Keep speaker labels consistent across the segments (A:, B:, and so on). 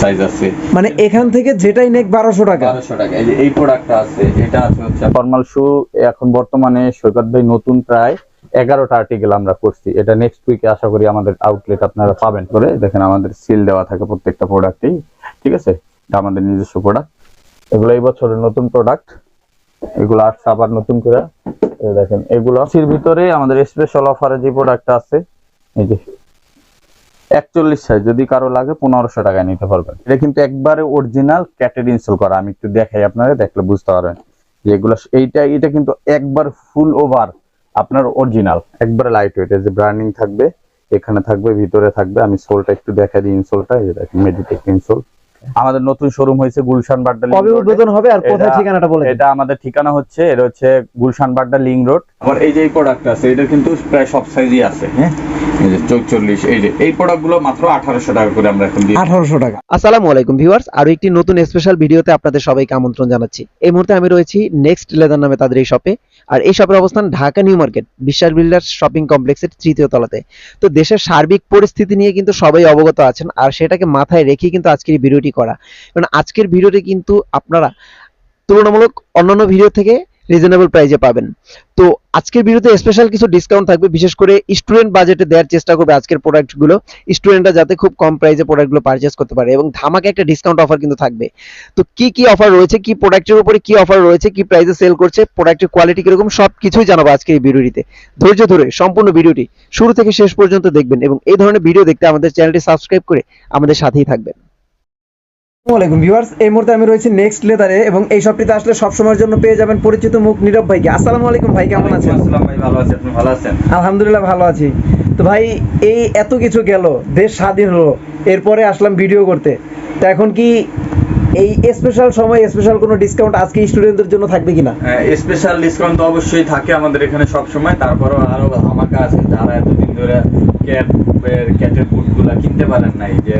A: Size আছে।
B: মানে এখান থেকে যেটাই নেক বারোশো টাকা।
A: বারোশো টাকা। এই যে এই প্রোডাক্টটা আছে এটা আছে হচ্ছে ফর্মাল শু এখন বর্তমানে সৈকত ভাই নতুন প্রায় এগারোটা আর্টিকেল আমরা করছি। এটা নেক্সট উইকে আশা করি আমাদের আউটলেট আপনারা পাবেন করে। দেখেন আমাদের সিল দেওয়া থাকে প্রত্যেকটা প্রোডাক্টেই ঠিক আছে? এটা আমাদের নিজস্ব প্রোডাক্ট এগুলো এই বছরের নতুন প্রোডাক্ট এগুলো আসছে আবার নতুন করে দেখেন এগুলো ভিতরে আমাদের স্পেশাল অফারে যে প্রোডাক্টটা আছে এই যে একচল্লিশ সাইজ যদি কারও লাগে পনেরোশো টাকায় নিতে পারবেন। এটা কিন্তু একবারে অরিজিনাল ক্যাটের ইনস্টল করা। আমি একটু দেখাই আপনারা দেখলে বুঝতে পারবেন যে এগুলো এইটা এটা কিন্তু একবার ফুল ওভার আপনার অরিজিনাল একবারে লাইট ওয়েট যে ব্র্যান্ডিং থাকবে, এখানে থাকবে, ভিতরে থাকবে। আমি সোলটা একটু দেখাই দিই ইনসোলটা মেডিটেক ইনসোল আমাদের নতুন শোরুম হয়েছে গুলশান বাড্ডা
B: কবে উদ্বোধন হবে আর কোথায় ঠিকানাটা বলে
A: এটা আমাদের ঠিকানা হচ্ছে এটা হচ্ছে গুলশান বাড্ডা লিং রোড আমার এই যে এই প্রোডাক্ট আছে এটা কিন্তু প্রায় সব সাইজই আছে হ্যাঁ? এই যে চৌচল্লিশ এই যে এই প্রোডাক্টগুলো মাত্র আঠারোশো টাকা করে আমরা এখন দিই
B: আঠারোশো টাকা।
C: আসসালামু আলাইকুম ভিউয়ার্স আরও একটি নতুন স্পেশাল ভিডিওতে আপনাদের সবাইকে আমন্ত্রণ জানাচ্ছি। এই মুহূর্তে আমি রয়েছি নেক্সট লেদার নামে তাদের এই শপে আর এই শপের অবস্থান Dhaka new market Biswas builders shopping কমপ্লেক্সের তৃতীয় তলাতে। তো দেশের সার্বিক পরিস্থিতি নিয়ে কিন্তু সবাই অবগত আছেন আর সেটাকে মাথায় রেখে কিন্তু আজকের এই ভিডিওটি করা। কারণ আজকের ভিডিওটি কিন্তু আপনারা তুলনামূলক অন্যান্য ভিডিও থেকে রিজনেবল প্রাইজে পাবেন। তো আজকের ভিডিওতে স্পেশাল কিছু ডিসকাউন্ট থাকবে, বিশেষ করে স্টুডেন্ট বাজেটে দেওয়ার চেষ্টা করবে আজকের প্রোডাক্টগুলো স্টুডেন্টরা যাতে খুব কম প্রাইসে প্রোডাক্টগুলো পারচেস করতে পারে এবং ধামাকে একটা ডিসকাউন্ট অফার কিন্তু থাকবে। তো কি কি অফার রয়েছে, কি প্রোডাক্টের উপরে কি অফার রয়েছে, কি প্রাইসে সেল করছে প্রোডাক্টের কোয়ালিটি কীরকম সব কিছুই জানাব আজকের এই ভিডিওটিতে ধৈর্য ধরে সম্পূর্ণ ভিডিওটি শুরু থেকে শেষ পর্যন্ত দেখবেন এবং এই ধরনের ভিডিও দেখতে আমাদের চ্যানেলটি সাবস্ক্রাইব করে আমাদের সাথেই থাকবেন।
B: আসসালামাইকুম ভিউয়ার্স এই মুহূর্তে আমি রয়েছি নেক্সট লেদারে এবং এই শপটিতে আসলে সব সময়ের জন্য পেয়ে যাবেন পরিচিত মুখ নীরব ভাইকে আসসালামু আলাইকুম ভাই কেমন আছেন?
A: আসসালাম ভাই ভালো আছেন আপনি ভালো আছেন?
B: আলহামদুলিল্লাহ ভালো আছি। তো ভাই এই এত কিছু গেল দেশ স্বাধীন হলো এরপরে আসলাম ভিডিও করতে। তো এখন কি এই স্পেশাল সময় স্পেশাল কোনো ডিসকাউন্ট আজকে স্টুডেন্টদের জন্য থাকবে কিনা?
A: স্পেশাল ডিসকাউন্ট তো অবশ্যই থাকে আমাদের এখানে সব সময় তারপরও আরও ধামাকা আছে যারা এতদিন ধরে ক্যাট ক্যাটের বুটগুলা কিনতে পারেন নাই যে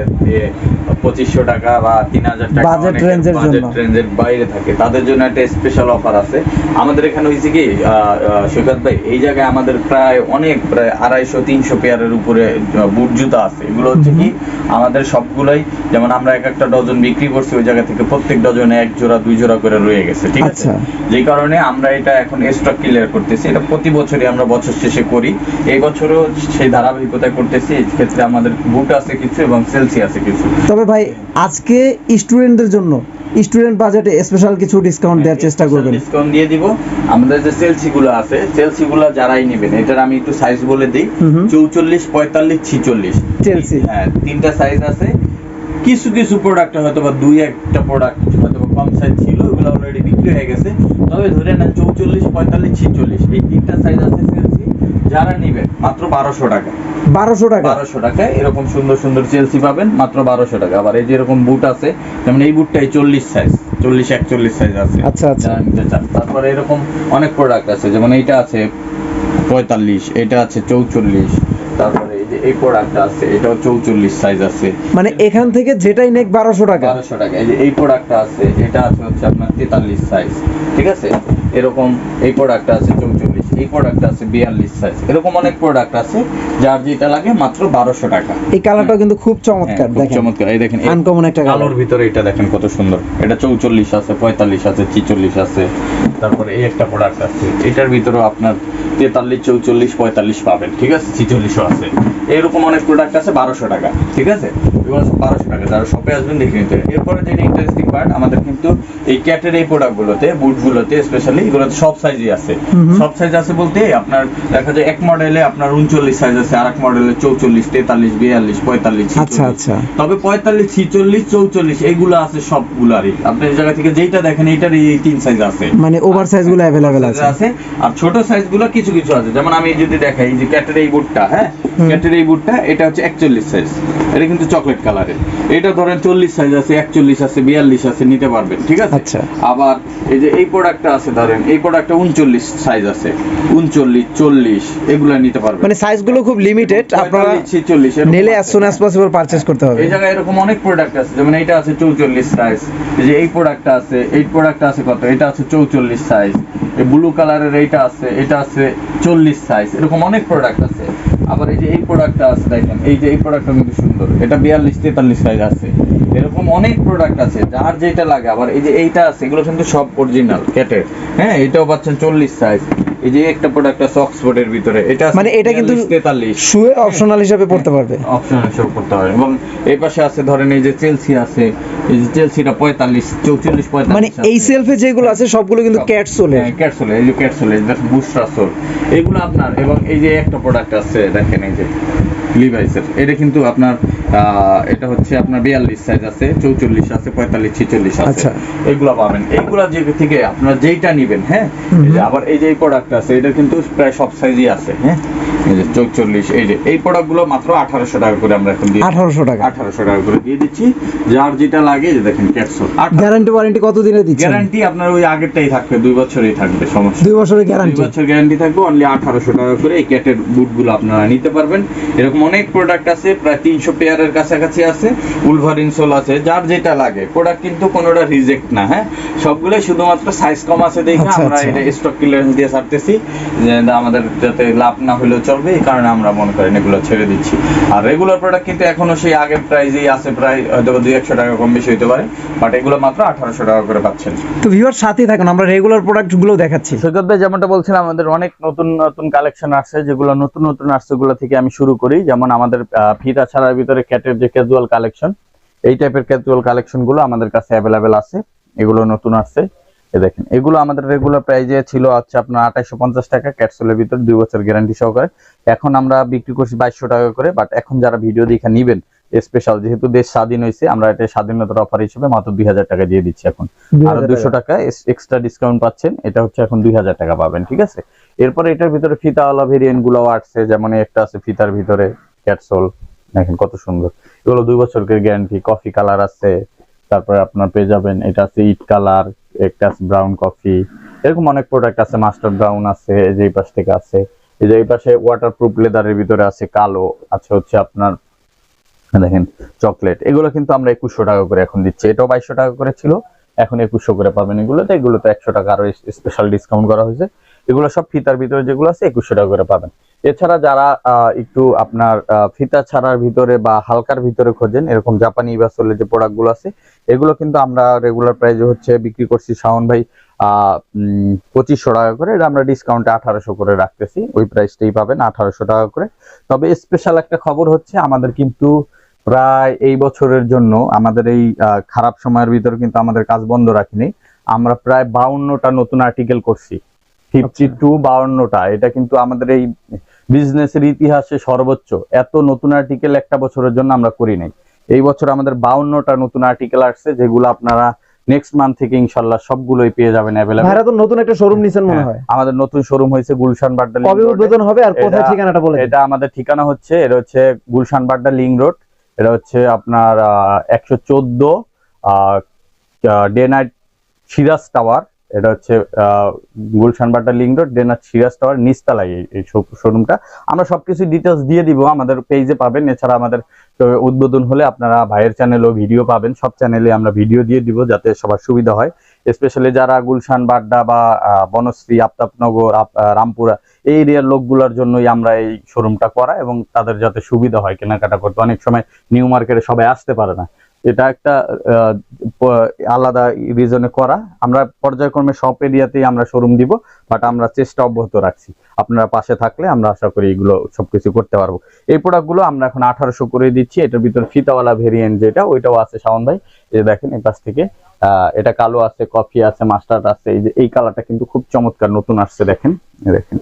A: পঁচিশশো টাকা বা তিন হাজার টাকা
B: range এর
A: বাজেট রেঞ্জের বাইরে থাকে। তাদের জন্য একটা স্পেশাল অফার আছে। আমাদের এখানে হয়েছে কি সৈকত ভাই এই জায়গায় আমাদের প্রায় অনেক প্রায় আড়াইশো তিনশো পেয়ারের উপরে বুট জুতা আছে। এগুলো হচ্ছে কি আমাদের সবগুলোই যেমন আমরা এক একটা ডজন বিক্রি করছি ওই জায়গা থেকে প্রত্যেক ডজনে এক জোড়া দুই জোড়া করে রয়ে গেছে ঠিক আছে?
B: আচ্ছা।
A: যে কারণে আমরা এটা এখন স্টক ক্লিয়ার করতেছি। এটা প্রতি বছরই আমরা বছর শেষে করি। এই বছরও সেই ধারাবাহিকতায় করতেছি ক্ষেত্রে আমাদের বুট আছে কিছু এবং সেলসি আছে কিছু।
B: তবে ভাই আজকে স্টুডেন্টদের জন্য স্টুডেন্ট বাজেটে স্পেশাল কিছু ডিসকাউন্ট দেওয়ার চেষ্টা করবেন।
A: ডিসকাউন্ট দিয়ে দিব। আমাদের যে সেলসি গুলো আছে সেলসি গুলো যারাই নেবেন এটার আমি একটু সাইজ বলে দিই। চৌচল্লিশ পঁয়তাল্লিশ ছিচল্লিশ।
B: চেলসি
A: হ্যাঁ তিনটা সাইজ আছে। কিছু কিছু প্রোডাক্ট হয়তো বা দুই একটা প্রোডাক্ট হয়তো বা কম সাইজ ছিল ওগুলো অলরেডি বিক্রি হয়ে গেছে। তবে ধরে নেন চৌচল্লিশ পঁয়তাল্লিশ ছিচল্লিশ এই তিনটা সাইজ আছে সেলসি যারা নিবেন মাত্র বারোশো টাকা।
B: বারোশো টাকা?
A: বারোশো টাকায় এরকম সুন্দর সুন্দর চেলসি পাবেন মাত্র বারোশো টাকা। আবার এই যে এরকম বুট আছে যেমন এই বুটটাই চল্লিশ সাইজ চল্লিশ একচল্লিশ সাইজ আছে।
B: আচ্ছা, আচ্ছা।
A: তারপরে এরকম অনেক প্রোডাক্ট আছে যেমন এইটা আছে পঁয়তাল্লিশ এটা আছে চৌচল্লিশ। তারপরে এই যে এই প্রোডাক্টটা আছে এটাও চৌচল্লিশ সাইজ আছে।
B: মানে এখান থেকে যেটাই নেক বারোশো টাকা।
A: বারোশো টাকা। এই যে এই প্রোডাক্টটা আছে এটা আছে হচ্ছে আপনার তেতাল্লিশ সাইজ ঠিক আছে? এরকম এই প্রোডাক্টটা আছে চৌচল্লিশ। এই প্রোডাক্টটা আছে বিয়াল্লিশ সাইজ এরকম অনেক প্রোডাক্ট আছে যার যেটা লাগে মাত্র বারোশো টাকা।
B: এই কালারটাও কিন্তু খুব
A: হ্যাঁ,
B: চমৎকার দেখেন।
A: চমৎকার। এই দেখেন
B: আনকমন একটা কালার
A: ভিতরে এটা দেখেন কত সুন্দর। এটা চৌচল্লিশ আছে পঁয়তাল্লিশ আছে ছিচল্লিশ আছে। তারপরে এই একটা প্রোডাক্ট আছে। এটার ভিতরেও আপনার তেতাল্লিশ চৌচল্লিশ পঁয়তাল্লিশ পাবেন ঠিক আছে? ছিচল্লিশও আছে। এরকম অনেক প্রোডাক্ট আছে বারোশো টাকা ঠিক আছে? এগুলো বারোশো টাকা যারা শপে আসবেন দেখে নিতে এরপরে যেটা ইন্টারেস্টিং পার্ট আমাদের কিন্তু এই ক্যাটের এই প্রোডাক্টগুলোতে বুটগুলোতে স্পেশালি এগুলোতে সব সাইজই আছে। সব সাইজ আছে বলতে আপনার দেখা যায় এক মডেলে আপনার উনচল্লিশ সাইজ আছে আর এক মডেলে চৌচল্লিশ তেতাল্লিশ বিয়াল্লিশ পঁয়তাল্লিশ
B: আচ্ছা, আচ্ছা।
A: তবে পঁয়তাল্লিশ ছিচল্লিশ চৌচল্লিশ এইগুলো আছে সবগুলারই। আপনি এই জায়গা থেকে যেইটা দেখেন এইটার এই তিন সাইজ আছে।
B: মানে ওভার সাইজগুলো অ্যাভেলেবেল আছে।
A: আছে আর ছোট সাইজগুলো কিছু কিছু আছে। যেমন আমি যদি দেখাই যে ক্যাটের এই বুটটা হ্যাঁ? ক্যাটের এই বুটটা এটা হচ্ছে একচল্লিশ সাইজ এটা কিন্তু চকলেট কালারের এটা ধরেন চল্লিশ সাইজ আছে একচল্লিশ আছে বিয়াল্লিশ আছে নিতে পারবেন ঠিক আছে?
B: আচ্ছা।
A: আবার এই যে এই প্রোডাক্টটা আছে ধরেন এই প্রোডাক্টটা উনচল্লিশ সাইজ আছে। উনচল্লিশ চল্লিশ এগুলা নিতে পারবেন।
B: মানে সাইজগুলো খুব লিমিটেড আপনারা
A: 45, 46 এরকম
B: নিলে। As soon as possible purchase করতে হবে।
A: এই জায়গায় এরকম অনেক প্রোডাক্ট আছে যেমন এটা আছে চৌচল্লিশ সাইজ এই যে এই প্রোডাক্টটা আছে এই প্রোডাক্টটা আছে কত? এটা আছে চৌচল্লিশ সাইজ এই ব্লু কালারের এইটা আছে এটা আছে চল্লিশ সাইজ এরকম অনেক প্রোডাক্ট আছে। আবার এই যে এই প্রোডাক্টটা আছে দেখেন এই যে এই প্রোডাক্টটা কিন্তু সুন্দর এটা বিয়াল্লিশ তেতাল্লিশ সাইজ আছে। এরকম অনেক প্রোডাক্ট আছে যার যেটা লাগে আবার এই যে এইটা আছে এগুলো কিন্তু সব অরিজিনাল ক্যাটের হ্যাঁ এটাও পাচ্ছেন চল্লিশ সাইজ এই যে একটা প্রোডাক্ট আছে অক্সফোর্ডের ভিতরে এটা
B: মানে এটা কিন্তু
A: 42, তেতাল্লিশ।
B: শুয়ে অপশনাল হিসাবে পড়তে পারবে।
A: অপশনাল হিসেবে করতে পারেন এবং এই পাশে আছে ধরেন এই যে চেলসি আছে এই যে চেলসিটা পঁয়তাল্লিশ চৌচল্লিশ পঁয়তাল্লিশ
B: মানে এই সেলফে যেগুলো আছে সবগুলো কিন্তু ক্যাট সোলে
A: ক্যাটসোল এই যে এই সোল এগুলো আপনার, এবং এই যে একটা প্রোডাক্ট আছে, দেখেন এই যে লিভাইসের এটা কিন্তু আপনার এটা হচ্ছে আপনার বিয়াল্লিশ সাইজ আছে চৌচল্লিশ আছে পঁয়তাল্লিশ ছিচল্লিশ আছে।
B: আচ্ছা।
A: এগুলো পাবেন। এইগুলা যে থেকে আপনার যেইটা নিবেন হ্যাঁ। আবার এই যে এই প্রোডাক্ট আছে এটা কিন্তু প্রায় সব সাইজই আছে হ্যাঁ? চৌচল্লিশ এই যে এই প্রোডাক্টগুলো মাত্র আঠারোশো টাকা করে আমরা এখন
B: আঠারোশো টাকা।
A: আঠারোশো টাকা করে দিয়ে দিচ্ছি। যার যেটা লাগে যে দেখেন ক্যাটসোল
B: গ্যারান্টি ওয়ারেন্টি কত দিনে দিচ্ছেন?
A: গ্যারান্টি আপনার ওই আগেরটাই থাকবে দুই বছরই থাকবে সমস্যা।
B: দুই বছরের
A: দুই বছর গ্যারান্টি থাকবে অনলি আঠারোশো টাকা করে এই ক্যাটের বুটগুলো আপনারা নিতে পারবেন। এরকম অনেক প্রোডাক্ট আছে প্রায় তিনশো পেয়ারের কাছাকাছি আছে উলভারিন সোল আছে যার যেটা লাগে। প্রোডাক্ট কিন্তু কোনোটা রিজেক্ট না হ্যাঁ? সবগুলোই শুধুমাত্র সাইজ কম আছে দেখে
B: আচ্ছা,
A: আমরা
B: আচ্ছা।
A: এটা স্টক ক্লিয়ারেন্স দিয়ে ছাড়তেছি যে আমাদের যাতে লাভ না হলেও চলবে এই কারণে আমরা মনে করেন এগুলো ছেড়ে দিচ্ছি। আর রেগুলার প্রোডাক্ট কিন্তু এখনও সেই আগের প্রাইজেই আছে প্রায় হয়তো দুই একশো টাকা কম বেশি হতে পারে বাট এগুলো মাত্র আঠারোশো টাকা করে পাচ্ছেন।
B: তো ভিউয়ার সাথেই থাকুন আমরা রেগুলার প্রোডাক্টগুলো দেখাচ্ছি।
A: সৈকত ভাই যেমনটা বলছিলাম আমাদের অনেক নতুন নতুন কালেকশন আসছে যেগুলো নতুন নতুন আসছে গুলো থেকে আমি শুরু করি। যেমন আমাদের আহ, ফিতা ছাড়ার ভিতরে ক্যাটের যে ক্যাজুয়াল কালেকশন এই টাইপের ক্যাজুয়াল কালেকশনগুলো আমাদের কাছে অ্যাভেলেবেল আছে। এগুলো নতুন আসছে। দেখেন এগুলো আমাদের রেগুলার প্রাইজে ছিল হচ্ছে আপনার আঠাইশো পঞ্চাশ টাকা ক্যাটসোলের ভিতরে দুই বছর গ্যারান্টি সহকারে। এখন আমরা বিক্রি করছি বাইশশো টাকা করে বাট এখন যারা ভিডিও দেখে নিবেন স্পেশাল যেহেতু দেশ স্বাধীন হয়েছে আমরা এটা স্বাধীনতার অফার হিসেবে মাত্র দুই হাজার টাকা দিয়ে দিচ্ছি এখন। আরও দুশো টাকা এক্সট্রা ডিসকাউন্ট পাচ্ছেন এটা হচ্ছে এখন দুই হাজার টাকা পাবেন ঠিক আছে? এরপরে এটার ভিতরে ফিতাওয়ালা ভেরিয়েন্টগুলো আসছে যেমন একটা আছে ফিতার ভিতরে ক্যাটসোল দেখেন কত সুন্দর। এগুলো দুই বছরের গ্যারান্টি কফি কালার আছে, তারপরে আপনার পেয়ে যাবেন, এটা আছে ইট কালার একটা আছে ব্রাউন কফি এরকম অনেক প্রোডাক্ট আছে মাস্টার ব্রাউন আছে যে পাশ থেকে আছে, এই যে এই পাশে ওয়াটার প্রুফ লেদারের ভিতরে আছে কালো, আছে হচ্ছে আপনার, দেখেন চকলেট এগুলো কিন্তু আমরা একুশশো টাকা করে এখন দিচ্ছি, এটাও বাইশশো টাকা করে ছিল, এখন একুশশো করে পাবেন এগুলোতে এগুলোতে একশো টাকা আরও স্পেশাল ডিসকাউন্ট করা হয়েছে, এগুলো সব ফিতার ভিতরে যেগুলো আছে, একুশশো টাকা করে পাবেন। এছাড়া যারা একটু আপনার ফিতা ছাড়ার ভিতরে বা হালকার ভিতরে খোঁজেন এরকম জাপানি ইবাসলের যে প্রোডাক্টগুলো আছে এগুলো কিন্তু আমরা রেগুলার প্রাইসে হচ্ছে বিক্রি করছি শাওন ভাই পঁচিশশো টাকা করে। এটা আমরা ডিসকাউন্টে আঠারোশো করে রাখতেছি। ওই প্রাইসটাই পাবেন আঠারোশো টাকা করে। তবে স্পেশাল একটা খবর হচ্ছে আমাদের কিন্তু প্রায় এই বছরের জন্য আমাদের এই খারাপ সময়ের ভিতরে কিন্তু আমাদের কাজ বন্ধ রাখিনি। আমরা প্রায় বাউন্নটা নতুন আর্টিকেল করছি। ফিফটি টু বাউন্নটা। এটা কিন্তু আমাদের এই বিজনেসের ইতিহাসে সর্বোচ্চ। এত নতুন আর্টিকেল একটা বছরের জন্য আমরা করি নাই। এই বছর আমাদের বাউন্নটা নতুন আর্টিকেল আসছে যেগুলো আপনারা নেক্সট মান্থ থেকে ইনশাল্লাহ সবগুলোই পেয়ে যাবেন অ্যাভেলেবল
B: ভাইরা তো নতুন একটা শোরুম নিছেন মনে হয়
A: আমাদের নতুন শোরুম হয়েছে গুলশান বাড্ডা
B: কবে উদ্বোধন হবে আর কোথায় ঠিকানাটা বলে
A: এটা আমাদের ঠিকানা হচ্ছে এটা হচ্ছে গুলশান বাড্ডা লিং রোড এটা হচ্ছে আপনার একশো চোদ্দ ডে নাইট সিরাজ টাওয়ার। এটা হচ্ছে Gulshan Badda link road day night Siraj tower, নিচতলায় এই- শোরুমটা আমরা সবকিছু ডিটেলস দিয়ে দিব, আমাদের পেজে পাবেন। এছাড়া আমাদের উদ্বোধন হলে আপনারা ভাইয়ের চ্যানেলেও ভিডিও পাবেন। সব চ্যানেলে আমরা ভিডিও দিয়ে দিব যাতে সবার সুবিধা হয়। স্পেশালি যারা গুলশান বাড্ডা বা বনশ্রী, আফতাবনগর রামপুরা, এই এরিয়ার লোকগুলোর জন্যই আমরা এই শোরুমটা করা এবং তাদের যাতে সুবিধা হয় কেনাকাটা করতে। অনেক সময় নিউ মার্কেটে সবাই আসতে পারে না। এটা একটা আলাদা রিজনে করা। আমরা পর্যায়ক্রমে সব এরিয়াতেই আমরা শোরুম দিব বাট আমরা চেষ্টা অব্যাহত রাখছি। আপনারা পাশে থাকলে আমরা আশা করি এগুলো সবকিছু করতে পারব। এই প্রোডাক্টগুলো আমরা এখন আঠারোশো করে দিচ্ছি। এটার ভিতর ফিতাওয়ালা ভেরিয়েন্ট যেটা, ওইটাও আছে শাওন ভাই। এই দেখেন, এই পাশ থেকে এটা কালো আছে কফি আছে মাস্টার্ড আছে। এই যে, এই কালারটা কিন্তু খুব চমৎকার, নতুন আসছে, দেখেন। দেখেন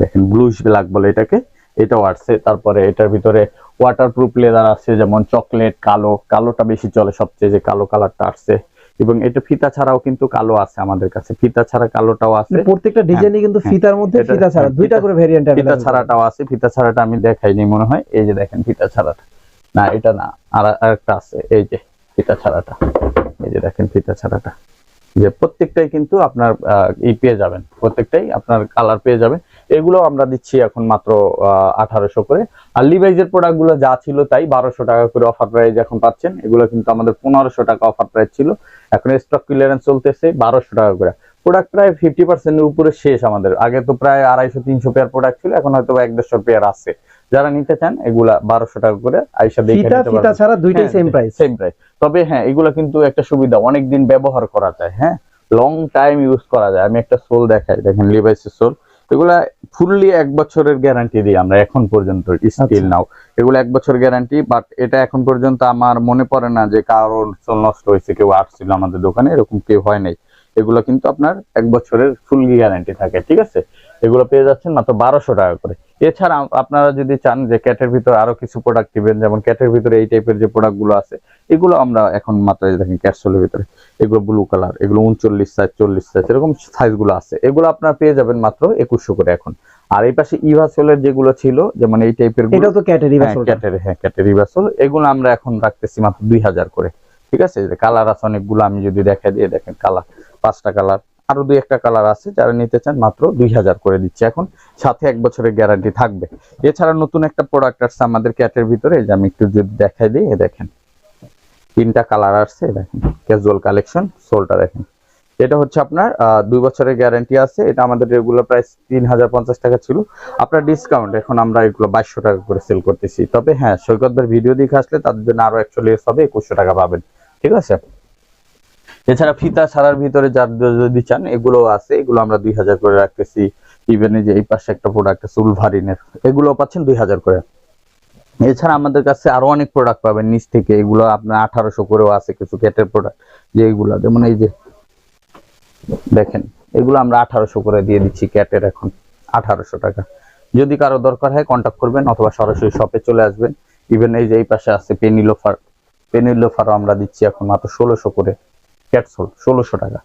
A: দেখেন ব্লুশ ব্ল্যাক বলে এটাকে। এটাও আসছে। তারপরে এটার ভিতরে ওয়াটারপ্রুফ লেদার আছে যেমন চকলেট কালো। কালোটা বেশি চলে সবচেয়ে যে কালো কালারটা আসছে। এবং এটা ফিতা ছাড়াও কিন্তু কালো আছে আমাদের কাছে। ফিতা ছাড়া কালোটাও আছে।
B: প্রত্যেকটা ডিজাইনই কিন্তু
A: হ্যাঁ,
B: ফিতার মধ্যে ফিতা ছাড়া।
A: হ্যাঁ,
B: দুইটা করে ভেরিয়েন্ট
A: ফিতা ছাড়াটাও আছে। ফিতা ছাড়াটা আমি দেখাইনি মনে হয়। এই যে দেখেন ফিতা ছাড়াটা। না এটা না। আর আরেকটা আছে। এই যে ফিতা ছাড়াটা। এই যে দেখেন ফিতা ছাড়াটা। যে প্রত্যেকটাই কিন্তু আপনার ই পেয়ে যাবেন। প্রত্যেকটাই আপনার কালার পেয়ে যাবেন। এগুলো আমরা দিচ্ছি এখন মাত্র আঠারোশো করে। আর লিভাইজের প্রোডাক্টগুলো যা ছিল তাই বারোশো টাকা করে অফার প্রাইস এখন পাচ্ছেন। এগুলো কিন্তু আমাদের পনেরোশো টাকা অফার প্রাইস ছিল। এখন স্টক ক্লিয়ারেন্স চলতেছে বারোশো টাকা করে। প্রোডাক্ট প্রায় ফিফটি পার্সেন্টের উপরে শেষ আমাদের। আগে তো প্রায় আড়াইশো তিনশো পেয়ার প্রোডাক্ট ছিল এখন হয়তো এক দেড়শো পেয়ার আছে। যারা নিতে চান এগুলা বারোশো টাকা করে আইসা দেখে
B: ছাড়া দুইটাই সেম প্রাইস
A: সেম প্রাইস তবে হ্যাঁ এগুলো কিন্তু একটা সুবিধা অনেক দিন ব্যবহার করা যায় হ্যাঁ? লং টাইম ইউজ করা যায়। আমি একটা সোল দেখাই দেখেন লিভাইসের সোল। এগুলা ফুললি এক বছরের গ্যারান্টি দিই আমরা এখন পর্যন্ত স্টিল। নাও এগুলো এক বছর গ্যারান্টি বাট এটা এখন পর্যন্ত আমার মনে পড়ে না যে কারোর সোল নষ্ট হয়েছে কেউ আসছিল আমাদের দোকানে এরকম কেউ হয় নাই। এগুলো কিন্তু আপনার এক বছরের ফুল গ্যারান্টি থাকে ঠিক আছে? এগুলো পেয়ে যাচ্ছেন মাত্র বারোশো টাকা করে। এছাড়া আপনারা যদি চান যে ক্যাটের ভিতরে আরও কিছু প্রোডাক্ট দিবেন যেমন ক্যাটের ভিতরে এই টাইপের যে প্রোডাক্টগুলো আছে এগুলো আমরা এখন মাত্র দেখেন ক্যাপসুলের ভিতরে এগুলো ব্লু কালার এগুলো উনচল্লিশ সাইজ চল্লিশ সাইজ এরকম সাইজগুলো আছে। এগুলো আপনারা পেয়ে যাবেন মাত্র একুশশো করে এখন। আর এই পাশে ইভাসোলের যেগুলো ছিল যেমন এই টাইপের
B: এটাও তো ক্যাটারি
A: ক্যাটের হ্যাঁ ক্যাটের ইভাসোল এগুলো আমরা এখন রাখতেছি মাত্র দুই হাজার করে ঠিক আছে? কালার আছে অনেকগুলো আমি যদি দেখা দিয়ে দেখেন কালার পাঁচটা কালার। আরও দুই একটা কালার আছে যারা নিতে চান, মাত্র দুই হাজার করে দিচ্ছে। এখন সাথে এক বছরের গ্যারান্টি থাকবে। এছাড়া নতুন একটা প্রোডাক্ট আসছে আমাদের ক্যাটের ভিতরে যে আমি একটু যদি দেখাই দিই দেখেন। তিনটা কালার আসছে দেখেন ক্যাজুয়াল কালেকশন সোলটা দেখেন। এটা হচ্ছে আপনার দুই বছরের গ্যারান্টি আছে। এটা আমাদের রেগুলার প্রাইস তিন হাজার পঞ্চাশ টাকা ছিল। আপনার ডিসকাউন্ট এখন আমরা এগুলো বাইশশো টাকা করে সেল করতেছি। তবে হ্যাঁ সৈকত ভাই ভিডিও দেখে আসলে তাদের জন্য আরও একশো লেস হবে, একুশশো টাকা পাবেন। ঠিক আছে? এছাড়া ফিতা ছাড়ার ভিতরে যার যদি চান, এগুলো আছে, এগুলো আমরা দুই হাজার করে রাখতেছি। ইভেন যে এই পাশে একটা প্রোডাক্ট আছে, উলভারিনের। এগুলো পাচ্ছেন দুই হাজার করে। এছাড়া আমাদের কাছে আরও অনেক প্রোডাক্ট পাবেন নিচ থেকে। এগুলো আপনার আঠারোশো করেও আছে কিছু ক্যাটের প্রোডাক্ট যে এইগুলো যেমন এই যে, দেখেন, এগুলো আমরা আঠারোশো করে দিয়ে দিচ্ছি ক্যাটের এখন, আঠারোশো টাকা। যদি কারও দরকার হয় কন্ট্যাক্ট করবেন, অথবা সরাসরি শপে চলে আসবেন। ইভেন এই যে এই পাশে আছে পেনিলোফার পেনিলোফারও আমরা দিচ্ছি এখন মাত্র ষোলোশো করে। ক্যাটসোল ষোলোশো টাকা।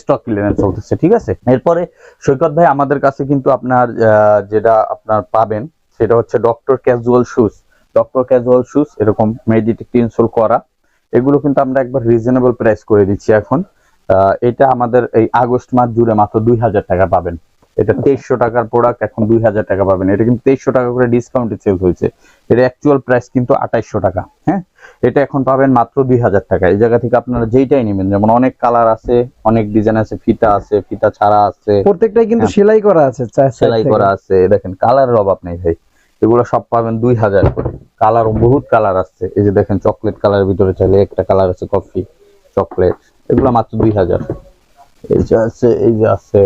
A: স্টক ক্লিয়ারেন্স চলতেছে, ঠিক আছে? এরপরে সৈকত ভাই, আমাদের কাছে কিন্তু আপনার যেটা আপনার পাবেন, সেটা হচ্ছে doctor casual shoes doctor casual shoes এরকম মেডিটেক ইনসোল করা, এগুলো কিন্তু আমরা একবার রিজনেবল প্রাইস করে দিচ্ছি এখন। এটা আমাদের এই আগস্ট মাস জুড়ে মাত্র দুই হাজার টাকা পাবেন। এটা তেইশশো টাকার প্রোডাক্ট এখন দুই হাজার টাকা পাবেন। এটা কিন্তু তেইশশো টাকা করে ডিসকাউন্টে সেল হয়েছে। এর অ্যাকচুয়াল প্রাইস কিন্তু আঠাইশশো টাকা হ্যাঁ? এটা এখন পাবেন মাত্র দুই হাজার টাকা। এই জায়গা থেকে আপনারা যেইটাই নেবেন যেমন অনেক কালার আছে অনেক ডিজাইন আছে ফিতা আছে ফিতা ছাড়া আছে।
B: প্রত্যেকটাই কিন্তু
A: হ্যাঁ।
B: সেলাই করা আছে
A: সেলাই করা আছে। দেখেন কালারের অভাব নেই ভাই। এগুলো সব পাবেন দুই হাজার করে। কালার বহুত কালার আছে এই যে দেখেন চকলেট কালারের ভিতরে চাইলে একটা কালার আছে কফি চকলেট এগুলো মাত্র দুই হাজার। এই যে আছে এই যে আছে।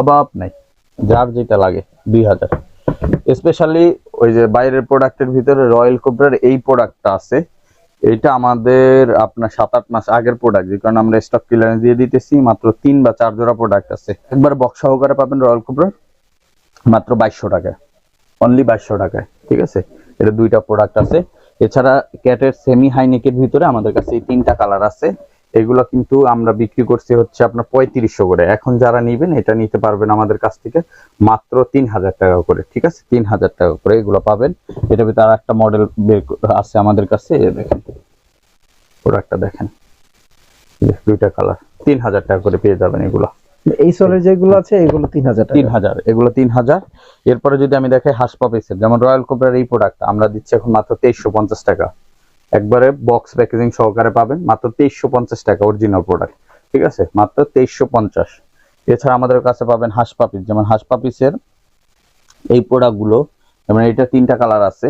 A: অভাব নাই। যার যেটা লাগে, দুই হাজার। স্পেশালি ওই যে বাইরের প্রোডাক্টের ভিতরে রয়্যাল কোবরার এই প্রোডাক্টটা আছে। এটা আমাদের আপনার সাত, আট মাস আগের প্রোডাক্ট যে কারণে আমরা স্টক ক্লিয়ারেন্স দিয়ে দিতেছি। মাত্র তিন বা চার জোড়া প্রোডাক্ট আছে। একবার বক্স সহকারে পাবেন রয়্যাল কোবরার মাত্র বাইশশো টাকায়। অনলি বাইশশো টাকায়। ঠিক আছে? এটা দুইটা প্রোডাক্ট আছে। এছাড়া ক্যাটের সেমি হাইনেকের ভিতরে আমাদের কাছে এই তিনটা কালার আছে। এগুলো কিন্তু আমরা বিক্রি করছি হচ্ছে আপনার পঁয়ত্রিশশো করে। এখন যারা নিবেন এটা নিতে পারবেন আমাদের কাছ থেকে মাত্র তিন হাজার টাকা করে ঠিক আছে? তিন হাজার টাকা করে এগুলো পাবেন। এটা ভিতরে আর একটা মডেল আছে আমাদের কাছে দেখেন। প্রোডাক্টটা দেখেন। দুইটা কালার তিন হাজার টাকা করে পেয়ে যাবেন এগুলো।
B: এই সোলের যেগুলো আছে এগুলো তিন হাজার
A: তিন হাজার এগুলো তিন হাজার। এরপরে যদি আমি দেখাই হাঁস পাপিসের যেমন রয়্যাল কোবরার এই প্রোডাক্ট আমরা দিচ্ছি এখন মাত্র তেইশশো পঞ্চাশ টাকা। একবারে বক্স প্যাকেজিং সহকারে পাবেন। মাত্র তেইশশো পঞ্চাশ টাকা অরিজিনাল প্রোডাক্ট ঠিক আছে? মাত্র তেইশশো পঞ্চাশ। এছাড়া আমাদের কাছে পাবেন হাঁস পাপিস যেমন হাঁস পাপিসের এই প্রোডাক্টগুলো যেমন এটা তিনটা কালার আছে,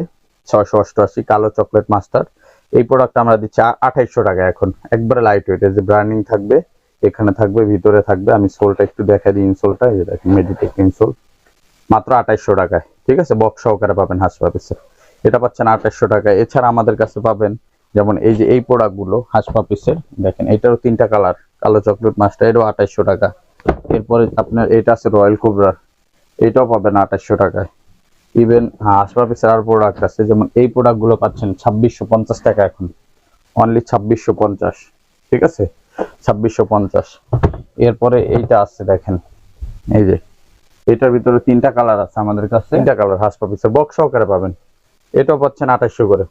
A: ছয়শো অষ্টআশি, কালো চকলেট মাস্টার এই প্রোডাক্টটা আমরা দিচ্ছি আঠাইশশো টাকা এখন। একবারে লাইট ওয়েট যে ব্র্যান্ডিং থাকবে, এখানে থাকবে, ভিতরে থাকবে। আমি সোলটা একটু দেখা দিই ইনসোলটা এই দেখেন মেডিটেক ইনসোল মাত্র আঠাইশশো টাকায়। ঠিক আছে? বক্স সহকারে পাবেন হাঁস পাপিসের এটা পাচ্ছেন আঠাইশশো টাকা। এছাড়া আমাদের কাছে পাবেন যেমন এই যে এই প্রোডাক্টগুলো হাঁস পাপিসের দেখেন এটারও তিনটা কালার কালো চকলেট মাস্টার এটাও আঠাইশশো টাকা। এরপরে আপনার এটা আছে রয়্যাল কোবরার এটাও পাবেন আঠাইশশো টাকায়। ইভেন হাঁস পাপিসের আর প্রোডাক্ট আছে যেমন এই প্রোডাক্টগুলো পাচ্ছেন ছাব্বিশশো পঞ্চাশ টাকা এখন। অনলি ছাব্বিশশো পঞ্চাশ ঠিক আছে? ছাব্বিশশো পঞ্চাশ। এরপরে এইটা আছে দেখেন এই যে। এটার ভিতরে তিনটা কালার আছে আমাদের কাছে। তিনটা কালার। হাঁস পাপিসের বক্স সহকারে পাবেন। এটাও পাচ্ছেন আঠাইশশো করে।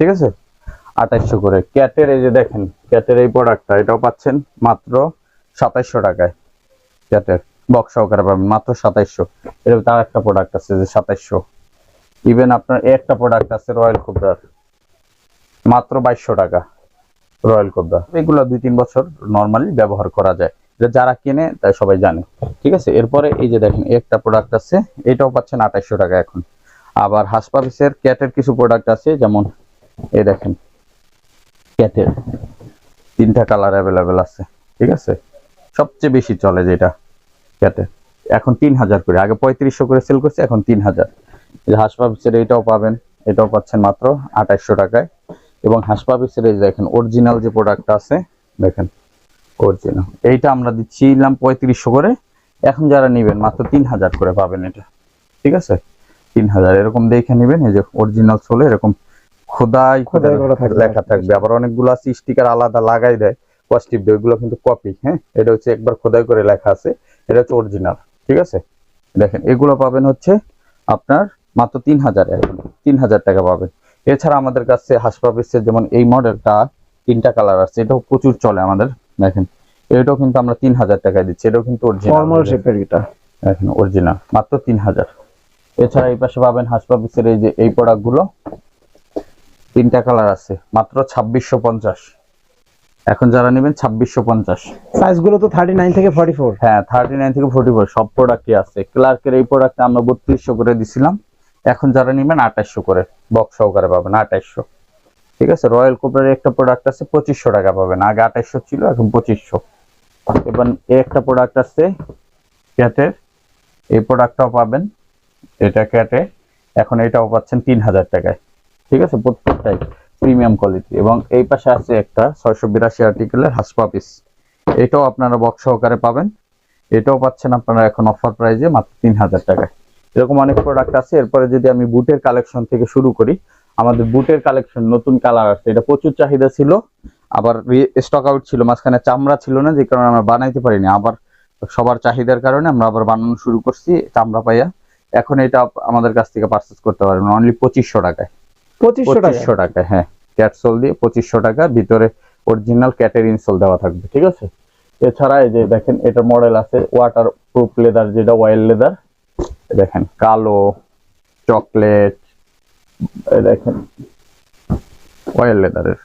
A: ঠিক আছে? আঠাইশশো করে। ক্যাটের এই যে দেখেন, ক্যাটের এই প্রোডাক্টটা এটাও পাচ্ছেন মাত্র সাতাইশশো টাকায় ক্যাটের। বক্স সহকারে পাবেন মাত্র সাতাইশশো। এর তার একটা প্রোডাক্ট আছে যে সাতাইশশো। ইভেন আপনার একটা প্রোডাক্ট আছে রয়্যাল কোবরার মাত্র বাইশশো টাকা রয়্যাল কোবরা। এগুলো দুই তিন বছর নর্মালি ব্যবহার করা যায়। যারা কিনে তাই সবাই জানে। ঠিক আছে? এরপরে এই যে দেখেন একটা প্রোডাক্ট আছে, এটাও পাচ্ছেন আঠাইশশো টাকা এখন। আবার হাসপাবিসের ক্যাটের কিছু প্রোডাক্ট আছে, যেমন এই দেখেন, ক্যাটের তিনটা কালার অ্যাভেলেবেল আছে, ঠিক আছে? সবচেয়ে বেশি চলে যেটা ক্যাটের। এখন তিন হাজার করে, আগে পঁয়ত্রিশশো করে সেল করছে, এখন তিন হাজার হাসপাবিসের এইটাও পাবেন, এটাও পাচ্ছেন মাত্র আঠাইশশো টাকায়। এবং হাসপাবিসের এই দেখেন অরিজিনাল যে প্রোডাক্টটা আছে, দেখেন অরিজিনাল এইটা আমরা দিচ্ছিলাম পঁয়ত্রিশশো করে, এখন যারা নেবেন মাত্র তিন হাজার করে পাবেন এটা, ঠিক আছে? তিন হাজার এরকম দেখে নেবেন এই যে অরিজিনাল সোলে এরকম খোদাই
B: খোদাই।
A: লেখা থাকবে। আবার অনেকগুলো আছে স্টিকার আলাদা লাগাই দেয় পজিটিভ দেয় ওইগুলো কিন্তু কপি হ্যাঁ? এটা হচ্ছে একবার খোদাই করে লেখা আছে এটা হচ্ছে অরিজিনাল ঠিক আছে? দেখেন এগুলো পাবেন হচ্ছে আপনার মাত্র তিন হাজার তিন হাজার টাকা পাবেন। এছাড়া আমাদের কাছে হাসপাবিসের যেমন এই মডেলটা তিনটা কালার আছে এটাও প্রচুর চলে আমাদের দেখেন। এটাও কিন্তু আমরা তিন হাজার টাকায় দিচ্ছি এটাও কিন্তু অরিজিনাল দেখেন অরিজিনাল মাত্র তিন হাজার এছাড়া এই পাশে পাবেন হাসপাবিসের এই যে এই প্রোডাক্টগুলো। তিনটা কালার আছে মাত্র ছাব্বিশশো পঞ্চাশ। এখন যারা নেবেন ছাব্বিশশো পঞ্চাশ।
B: সাইজগুলো তো থার্টি নাইন থেকে ফর্টি ফোর
A: হ্যাঁ থার্টি নাইন থেকে ফোর্টি ফোর সব প্রোডাক্টই আছে। ক্লার্কের এই প্রোডাক্টটা আমরা বত্রিশশো করে দিছিলাম। এখন যারা নেবেন আঠাশশো করে বক্স সহকারে পাবেন আঠাশশো ঠিক আছে রয়্যাল কোপের একটা প্রোডাক্ট আছে পঁচিশশো টাকা পাবেন। আগে আঠাশশো ছিল এখন পঁচিশশো। এই একটা প্রোডাক্ট আছে ক্যাটের এই প্রোডাক্টটাও পাবেন। এটা ক্যাটে। এখন এটাও পাচ্ছেন তিন হাজার টাকায়। ঠিক আছে? প্রত্যেকটাই প্রিমিয়াম কোয়ালিটি এবং এই পাশে আছে একটা ছয়শো বিরাশি আর্টিকেলের হাসপাপিস এটাও আপনারা বক্স সহকারে পাবেন। এটাও পাচ্ছেন আপনারা এখন অফার প্রাইজে মাত্র তিন হাজার টাকায়। এরকম অনেক প্রোডাক্ট আছে। এরপরে যদি আমি বুটের কালেকশন থেকে শুরু করি, আমাদের বুটের কালেকশন নতুন কালার আছে এটা প্রচুর চাহিদা ছিল। আবার স্টক আউট ছিল। মাঝখানে চামড়া ছিল না, যে কারণে আমরা বানাইতে পারিনি। আবার সবার চাহিদার কারণে আমরা আবার বানানো শুরু করছি চামড়া পাইয়া। এখন এটা আমাদের কাছ থেকে পারচেস করতে পারবেন অনলি পঁচিশশো টাকায়।
B: পঁচিশশো টাকা
A: পঁচিশশো টাকায় হ্যাঁ। ক্যাটসোল দিয়ে পঁচিশশো টাকা ভিতরে অরিজিনাল ক্যাটের ইনসোল দেওয়া থাকবে ঠিক আছে? এছাড়া এই যে দেখেন এটা মডেল আছে ওয়াটার প্রুফ লেদার যেটা ওয়াইল লেদার দেখেন কালো চকলেট দেখেন ওয়াইল লেদারের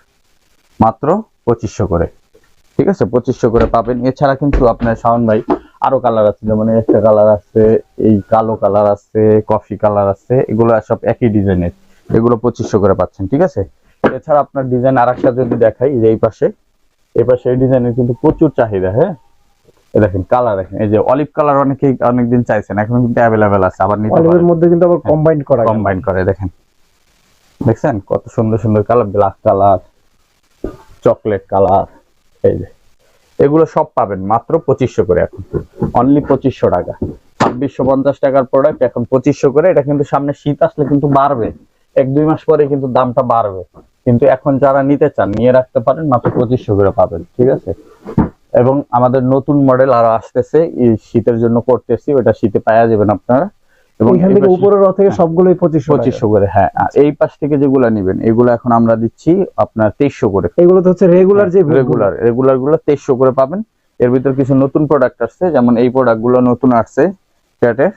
A: মাত্র পঁচিশশো করে ঠিক আছে? পঁচিশশো করে পাবেন। এছাড়া কিন্তু আপনার শাওন ভাই আরও কালার আছে যেমন একটা কালার আছে এই কালো কালার আছে কফি কালার আছে এগুলো সব একই ডিজাইনের এগুলো পঁচিশশো করে পাচ্ছেন ঠিক আছে? এছাড়া আপনার ডিজাইন আর একটা যদি দেখাই যে এই পাশে এই পাশে এই ডিজাইনের কিন্তু প্রচুর চাহিদা হ্যাঁ? দেখেন কালার দেখেন এই যে অলিভ কালার অনেকেই অনেকদিন চাইছেন এখন কিন্তু অ্যাভেলেবেল আছে আবার নিতে পারেন।
B: মধ্যে কিন্তু আবার কম্বাইন্ড করা।
A: কম্বাইন করে দেখেন। দেখছেন? কত সুন্দর সুন্দর colour black colour chocolate colour এই যে। এগুলো সব পাবেন, মাত্র পঁচিশশো করে এখন। অনলি পঁচিশশো টাকা। ছাব্বিশশো পঞ্চাশ টাকার প্রোডাক্ট এখন পঁচিশশো করে। এটা কিন্তু সামনে শীত আসলে কিন্তু বাড়বে। এক, দুই মাস পরে কিন্তু দামটা বাড়বে। কিন্তু এখন যারা নিতে চান, নিয়ে রাখতে পারেন, মাত্র পঁচিশশো করে পাবেন, ঠিক আছে? এবং আমাদের নতুন মডেল আরও আসতেছে। শীতের জন্য করতেছি ওটা শীতে পাওয়া যাবেন আপনারা। এবং
B: এখান থেকে উপরের র থেকে সবগুলোই পঁচিশশো
A: পঁচিশশো করে হ্যাঁ। এই পাশ থেকে যেগুলো নিবেন এগুলো এখন আমরা দিচ্ছি আপনার তেইশশো করে।
B: এগুলো তো হচ্ছে রেগুলার যে
A: রেগুলার রেগুলারগুলো তেইশশো করে পাবেন। এর ভিতর কিছু নতুন প্রোডাক্ট আসছে যেমন এই প্রোডাক্টগুলো নতুন আসছে ক্যাটের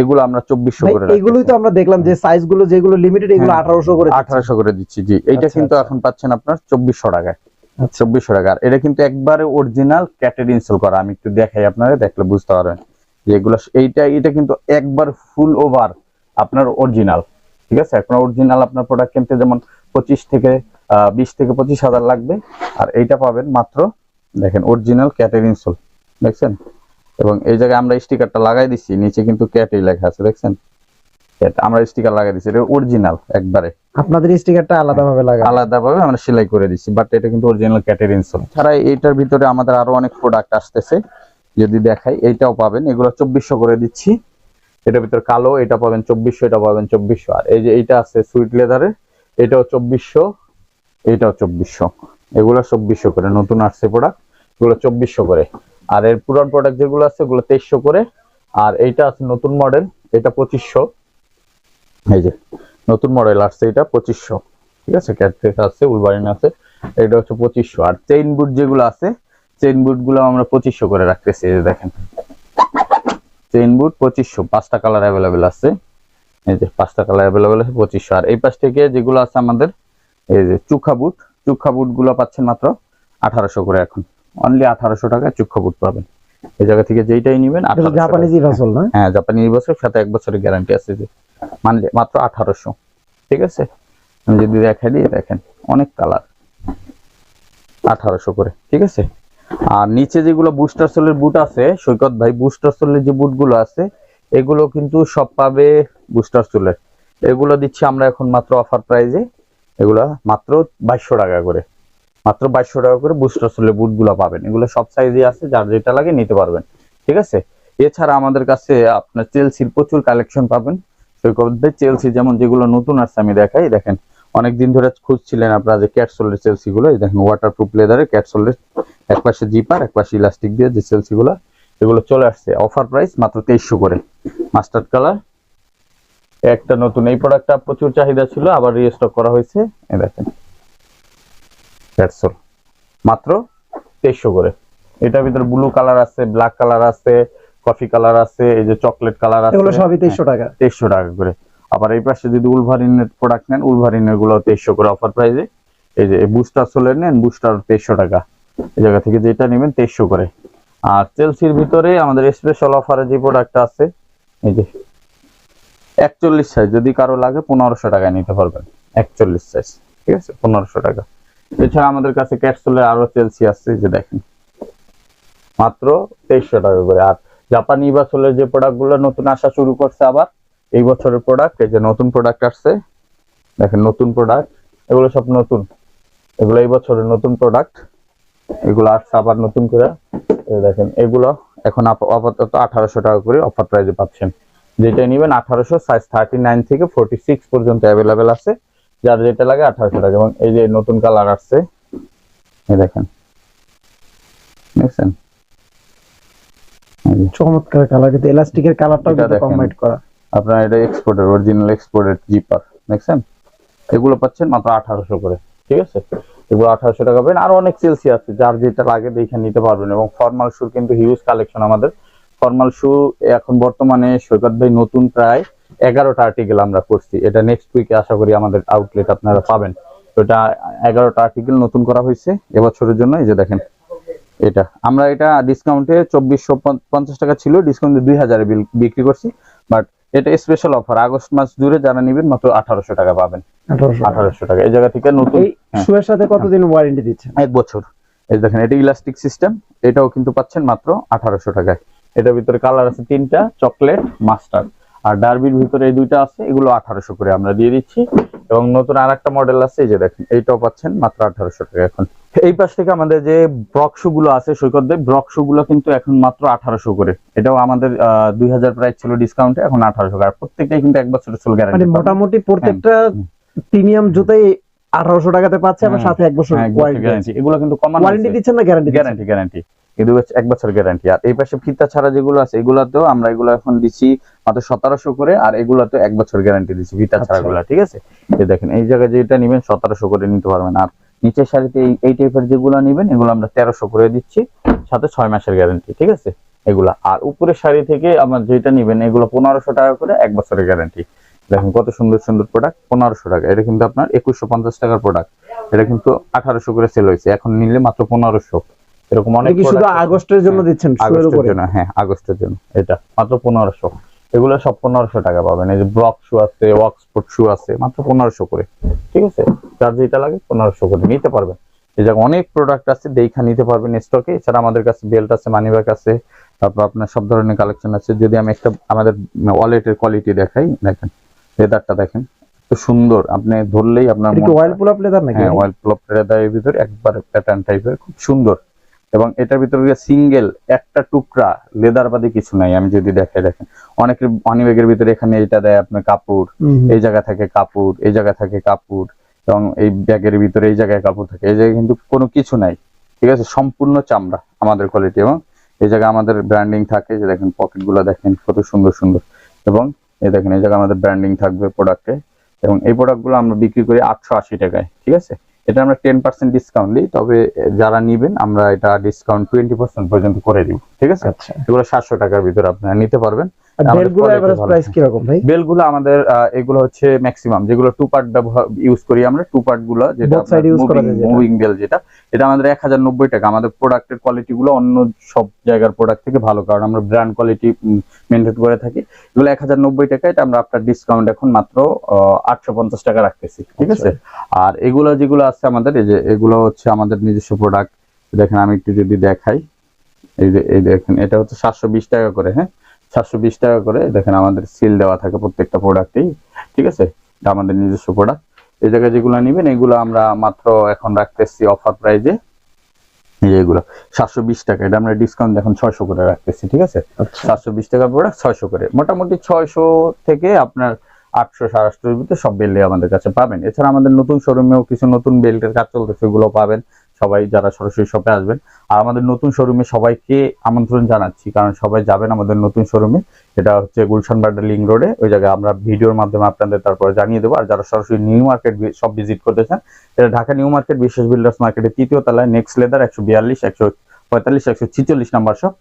A: এগুলো আমরা চব্বিশশো করে
B: এগুলোই তো আমরা দেখলাম যে সাইজগুলো যেগুলো লিমিটেড এগুলো
A: হ্যাঁ।
B: আঠারোশো করে।
A: আঠারোশো করে দিচ্ছি জি। এইটা
B: আচ্ছা,
A: কিন্তু
B: আচ্ছা।
A: এখন পাচ্ছেন আপনার চব্বিশশো টাকায়।
B: আচ্ছা।
A: চব্বিশশো টাকা। এটা কিন্তু একবারে অরিজিনাল ক্যাটের ইনস্টল করা। আমি একটু দেখাই আপনারা দেখলে বুঝতে পারবেন। যে এগুলো এইটা এটা কিন্তু একবার ফুল ওভার আপনার অরিজিনাল ঠিক আছে? এখন অরিজিনাল আপনার প্রোডাক্ট কিনতে যেমন পঁচিশ থেকে বিশ থেকে পঁচিশ হাজার লাগবে আর এইটা পাবেন মাত্র দেখেন অরিজিনাল ক্যাটের ইনস্টল দেখছেন? এবং এই জায়গায় আমরা স্টিকারটা লাগাই দিচ্ছি নিচে কিন্তু ক্যাটেই লেখা আছে দেখছেন? আমরা স্টিকার লাগাই দিচ্ছি এটা অরিজিনাল একবারে।
B: আপনাদের স্টিকারটা আলাদা ভাবে লাগা
A: আলাদাভাবে আমরা সেলাই করে দিচ্ছি বাট এটা কিন্তু অরিজিনাল ক্যাটের ইনসোল ছাড়া এইটার ভিতরে আমাদের আরও অনেক প্রোডাক্ট আসতেছে যদি দেখাই, এইটাও পাবেন। এগুলো চব্বিশশো করে দিচ্ছি। এটার ভিতরে কালো, এটা পাবেন চব্বিশশো, এটা পাবেন চব্বিশশো। আর এই যে এইটা আছে সুইট লেদারের, এটাও চব্বিশশো এটাও চব্বিশশো। এগুলো চব্বিশশো করে, নতুন আসছে প্রোডাক্ট এগুলো চব্বিশশো করে। আর এর পুরান প্রোডাক্ট যেগুলো আছে ওগুলো তেইশশো করে। আর এইটা আছে নতুন মডেল এটা পঁচিশশো। এই যে নতুন মডেল আসছে এটা পঁচিশশো। ঠিক আছে ক্যাটফেস আছে, উলবারিন আছে, এটা হচ্ছে পঁচিশশো। আর চেইন বুট যেগুলো আছে চেইন বুটগুলো আমরা পঁচিশশো করে রাখতেছি দেখেন। চেন বুট পঁচিশশো পাঁচটা কালার অ্যাভেলেবেল আছে। এই যে পাঁচটা কালার অ্যাভেলেবেল আছে পঁচিশশো। আর এই পাশ থেকে যেগুলো আছে আমাদের এই যে চুখা বুট চুখা বুটগুলো পাচ্ছেন মাত্র আঠারোশো করে এখন। অনলি আঠারোশো টাকায় চুখা বুট পাবেন। এই জায়গা থেকে যেইটাই নেবেন
B: এটা তো
A: 1800 টাকা।
B: জাপানিজ ইভাসল না?
A: হ্যাঁ জাপানি বছর সাথে এক বছরের গ্যারান্টি আছে যে মানে মাত্র আঠারোশো। ঠিক আছে? আমি যদি দেখাই দিই দেখেন অনেক কালার আঠারোশো করে ঠিক আছে? আর নিচে যেগুলো বুস্টার সোলের বুট আছে, সৈকত ভাই বুস্টার সোলের যে বুটগুলো আছে, এগুলো কিন্তু সব পাবে বুস্টার সোলের এগুলো দিচ্ছি আমরা এখন মাত্র অফার প্রাইজে এগুলা মাত্র বাইশশো টাকা করে। মাত্র বাইশশো টাকা করে বুস্টার সোলের বুটগুলো পাবেন। এগুলো সব সাইজে আছে, যার যেটা লাগে নিতে পারবেন। ঠিক আছে? এছাড়া আমাদের কাছে আপনার চেলসির প্রচুর কালেকশন পাবেন। সৈকত ভাই চেলসি যেমন যেগুলো নতুন আসছে, আমি দেখাই। দেখেন অনেক দিন ধরে খুঁজছিলেন আপনারা যে ক্যাটসোলের চেলসি গুলো এই দেখেন ওয়াটারপ্রুফ লেদারের ক্যাটসোলের এক পাশে জিপার এক পাশে ইলাস্টিক দিয়ে যে চেলসি গুলো এগুলো চলে আসছে। অফার প্রাইস মাত্র তেইশশো করে। মাস্টার্ড কালার একটা নতুন এই প্রোডাক্টটা প্রচুর চাহিদা ছিল আবার রিস্টক করা হয়েছে। এই দেখেন ক্যাটসোল মাত্র তেইশশো করে। এটার ভিতরে ব্লু কালার আছে ব্ল্যাক কালার আছে কফি কালার আছে এই যে চকলেট কালার আছে।
B: এগুলো সবই তেইশশো টাকা।
A: তেইশশো টাকা করে। আবার এই পাশে যদি উলভারিনের প্রোডাক্ট নেন, উলভারিনেরগুলো তেইশশো করে অফার প্রাইসে এই যে বুস্টার সোলের নেন বুস্টার তেইশশো টাকা। এই জায়গা থেকে যেটা নেবেন, তেইশশো করে। আর চেলসির ভিতরে আমাদের স্পেশাল অফারে যে প্রোডাক্টটা আছে, এই যে, একচল্লিশ সাইজ যদি কারও লাগে পনেরোশো টাকায় নিতে পারবেন। একচল্লিশ সাইজ ঠিক আছে? পনেরোশো টাকা। এছাড়া আমাদের কাছে ক্যাটসোলের আরও চেলসি আছে যে দেখেন। মাত্র তেইশশো টাকা করে। আর জাপানি বা সোলের যে প্রোডাক্টগুলো নতুন আসা শুরু করছে আবার এই বছরের প্রোডাক্ট এই যে নতুন প্রোডাক্ট আসছে দেখেন নতুন প্রোডাক্ট এগুলো সব নতুন। এগুলো এই বছরের নতুন প্রোডাক্ট এগুলো আসছে আবার নতুন করে। দেখেন এগুলো এখন আপাতত আঠারোশো টাকা করে অফার প্রাইজে পাচ্ছেন। যেটা নেবেন আঠারোশো সাইজ থার্টি নাইন থেকে ফোর্টি সিক্স পর্যন্ত অ্যাভেলেবেল আছে। যার যেটা লাগে আঠারোশো টাকা। এবং এই যে নতুন কালার আসছে এই দেখেন। দেখছেন?
B: চমৎকার কালার কিন্তু এলাস্টিকের কালারটাও
A: দেখেন।
B: করা।
A: আপনার এটা এক্সপোর্টের অরিজিনাল এক্সপোর্টের জিপার দেখছেন এগুলো পাচ্ছেন মাত্র আঠারোশো করে, ঠিক আছে? এগুলো আঠারোশো টাকা পাবেন আরও অনেক সেলসি আছে, যার যেটা লাগে দেখে নিতে পারবেন। এবং ফর্মাল শুর কিন্তু হিউজ কালেকশন আমাদের। ফর্মাল শু এখন বর্তমানে সৈকত ভাই নতুন প্রায় এগারোটা আর্টিকেল আমরা করছি। এটা নেক্সট উইকে আশা করি আমাদের আউটলেট আপনারা পাবেন। এটা এগারোটা আর্টিকেল নতুন করা হয়েছে এবছরের জন্য। এই যে দেখেন, এটা। আমরা এটা ডিসকাউন্টে চব্বিশশো পঞ্চাশ টাকা ছিল ডিসকাউন্টে দুই হাজারে বিক্রি করছি। বাট এটা স্পেশাল অফার আগস্ট মাস জুড়ে যারা নিবেন মাত্র আঠারোশো টাকা পাবেন।
B: আঠারোশো
A: টাকা। এই জায়গা থেকে নতুন হ্যাঁ,
B: শুয়ের সাথে কতদিন ওয়ারেন্টি দিচ্ছে
A: এক বছর। এই দেখেন এটা ইলাস্টিক সিস্টেম এটাও কিন্তু পাচ্ছেন মাত্র আঠারোশো টাকায়। এটার ভিতরে কালার আছে তিনটা চকলেট মাস্টার আর ডার্বির ভিতরে এই দুইটা আছে এগুলো আঠারোশো করে আমরা দিয়ে দিচ্ছি। এবং নতুন আর একটা মডেল আছে এই যে দেখেন এইটাও পাচ্ছেন মাত্র আঠারোশো টাকা এখন। এই পাশ থেকে আমাদের যে ব্রকশু গুলো আছে সৈকত দেব ব্রকগুলো কিন্তু এখন মাত্র আঠারোশো করে। এটাও আমাদের দুই হাজার প্রাইস ছিল ডিসকাউন্টে এখন আঠারোশো আর প্রত্যেকটাই কিন্তু এক বছরের চুল
B: মানে
A: গ্যারান্টি
B: মোটামুটি প্রত্যেকটা প্রিমিয়াম জুতাই আঠারোশো টাকাতে পাচ্ছে আবার
A: হ্যাঁ,
B: সাথে এক বছর
A: গ্যারান্টি এগুলো কিন্তু কমান
B: ওয়ারেন্টি দিচ্ছেন না গ্যারান্টি
A: গ্যারান্টি গ্যারান্টি কিন্তু এক বছর গ্যারান্টি আর এই পাশে ফিতা ছাড়া যেগুলো আছে এগুলাতেও আমরা এগুলো এখন দিচ্ছি মাত্র সতেরোশো করে আর এগুলাতে এক বছর গ্যারান্টি দিচ্ছি ফিতা ছাড়া
B: আচ্ছা।
A: গুলা ঠিক আছে? এই দেখেন এই জায়গায় যেটা নিবেন সতেরোশো করে নিতে পারবেন। আর নিচের শাড়িতে এই- টাইপের যেগুলো নিবেন এগুলো আমরা তেরোশো করে দিচ্ছি সাথে ছয় মাসের গ্যারান্টি ঠিক আছে? এগুলা। আর উপরের শাড়ি থেকে আমার যেটা নিবেন এগুলো পনেরোশো টাকা করে এক বছরের গ্যারেন্টি দেখেন কত সুন্দর সুন্দর প্রোডাক্ট পনেরোশো টাকা। এটা কিন্তু আপনার একুশশো পঞ্চাশ টাকার প্রোডাক্ট এটা কিন্তু আঠারোশো করে সেল হয়েছে। এখন নিলে মাত্র পনেরোশো। এরকম অনেক
B: শুধু আগস্টের জন্য দিচ্ছেন? শুয়ের
A: আগস্টের জন্য হ্যাঁ আগস্টের জন্য। এটা মাত্র পনেরোশো। এগুলো সব পনেরোশো টাকা পাবেন। এই যে ব্লক শু আছে ওয়াক্সফোর্ড শু আছে মাত্র পনেরোশো করে। ঠিক আছে? যার যেটা লাগে পনেরোশো করে নিতে পারবেন। এই জায়গায় অনেক প্রোডাক্ট আছে দেখা নিতে পারবেন স্টকে এছাড়া আমাদের কাছে বেল্ট আছে মানি ব্যাগ আছে তারপর আপনার সব ধরনের কালেকশন আছে। যদি আমি একটা আমাদের ওয়ালেটের কোয়ালিটি দেখাই দেখেন লেদারটা দেখেন তো সুন্দর। আপনি ধরলেই আপনার
B: অয়েল পুল আপ লেদার নাকি?
A: ওয়াল প্লপ লেদারের ভিতরে একবার প্যাটার্ন টাইপের খুব সুন্দর। এবং এটার ভিতরে সিঙ্গেল একটা টুকরা লেদার বাদে কিছু নাই আমি যদি দেখে দেখেন। অনেকের মানি ব্যাগের ভিতরে এখানে এটা দেয় আপনার কাপড়। এই জায়গা থাকে কাপড় এই জায়গা থাকে কাপড় এবং এই ব্যাগের ভিতরে এই জায়গায় কাপড় থাকে এই জায়গায় কিন্তু কোনো কিছু নাই ঠিক আছে? সম্পূর্ণ চামড়া আমাদের কোয়ালিটি এবং এই জায়গায় আমাদের ব্র্যান্ডিং থাকে যে দেখেন পকেটগুলো দেখেন কত সুন্দর সুন্দর এবং এই দেখেন এই জায়গায় আমাদের ব্র্যান্ডিং থাকবে প্রোডাক্টে এবং এই প্রোডাক্টগুলো আমরা বিক্রি করি আটশো আশি টাকায় ঠিক আছে? এটা আমরা টেন পার্সেন্ট ডিসকাউন্ট দিই তবে যারা নিবেন আমরা এটা ডিসকাউন্ট টোয়েন্টি পার্সেন্ট পর্যন্ত করে দিব ঠিক আছে?
B: আচ্ছা।
A: এগুলো সাতশো টাকার ভিতরে আপনারা নিতে পারবেন।
B: বেলগুলো এভারেজ। প্রাইস কীরকম ভাই?
A: বেলগুলো আমাদের এগুলো হচ্ছে ম্যাক্সিমাম যেগুলো টু পার্ট ব্যবহার ইউজ করি আমরা টু পার্টগুলো যেটা। মুভিং বেল যেটা। এটা আমাদের এক হাজার নব্বই টাকা। আমাদের প্রোডাক্টের কোয়ালিটি গুলো অন্য সব জায়গার প্রোডাক্ট থেকে ভালো কারণ আমরা ব্র্যান্ড কোয়ালিটি মেনটেন করে থাকি। এগুলো এক হাজার নব্বই টাকা এটা আমরা আপনার ডিসকাউন্ট এখন মাত্র আটশো পঞ্চাশ টাকা রাখতেছি ঠিক আছে? আর এগুলো যেগুলো আছে আমাদের এই যে এগুলো হচ্ছে আমাদের নিজস্ব প্রোডাক্ট দেখেন আমি একটু যদি দেখাই এই যে এই দেখেন এটা হচ্ছে সাতশো বিশ টাকা করে হ্যাঁ? সাতশো বিশ টাকা করে। দেখেন আমাদের সিল দেওয়া থাকে প্রত্যেকটা প্রোডাক্টেই ঠিক আছে? এটা আমাদের নিজস্ব প্রোডাক্ট এই জায়গায় যেগুলো নেবেন এগুলো আমরা মাত্র এখন রাখতেছি অফার প্রাইজে এগুলো সাতশো বিশ টাকা। এটা আমরা ডিসকাউন্ট এখন ছয়শো করে রাখতেছি ঠিক আছে?
B: আচ্ছা।
A: সাতশো বিশ টাকার প্রোডাক্ট ছয়শো করে। মোটামুটি ছয়শো থেকে আপনার আটশো সাড়ে আটশোর ভিতরে সব বেল্টে আমাদের কাছে পাবেন। এছাড়া আমাদের নতুন শোরুমেও কিছু নতুন বেল্টের কাজ চলতেছে ওগুলো পাবেন। সবাই যারা সরাসরি শপে আসবেন। আর আমাদের নতুন শোরুমে সবাইকে আমন্ত্রণ জানাচ্ছি, কারণ সবাই যাবেন আমাদের নতুন শোরুমে এটা হচ্ছে গুলশান বাড্ডা লিং রোডে ওই জায়গায় আমরা ভিডিওর মাধ্যমে আপনাদের তারপরে জানিয়ে দেবো। আর যারা সরাসরি নিউ মার্কেট সব ভিজিট করতে চান, এটা ঢাকা নিউ মার্কেট বিশেষ বিল্ডার্স মার্কেটের তৃতীয় তলায় নেক্সট লেদার একশো বিয়াল্লিশ, একশো পঁয়তাল্লিশ, একশো ছিচল্লিশ নাম্বার শপ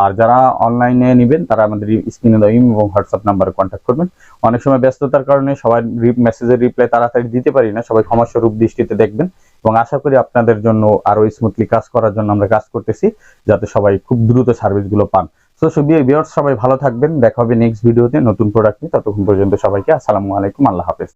A: আর যারা অনলাইনে নেবেন, তারা আমাদের স্ক্রিনে ইম এবং হোয়াটসঅ্যাপ নাম্বারে কন্ট্যাক্ট করবেন। অনেক সময় ব্যস্ততার কারণে সবাই মেসেজের রিপ্লাই তাড়াতাড়ি দিতে পারি না, সবাই ক্ষমাস্বরূপ দৃষ্টিতে দেখবেন এবং আশা করি আপনাদের জন্য আরও স্মুথলি কাজ করার জন্য আমরা কাজ করতেছি, যাতে সবাই খুব দ্রুত সার্ভিসগুলো পান। ভিউয়ার্স সবাই ভালো থাকবেন, দেখা হবে নেক্সট ভিডিওতে নতুন প্রোডাক্ট নিয়ে, ততক্ষণ পর্যন্ত সবাইকে আসসালামু আলাইকুম, আল্লাহ হাফেজ।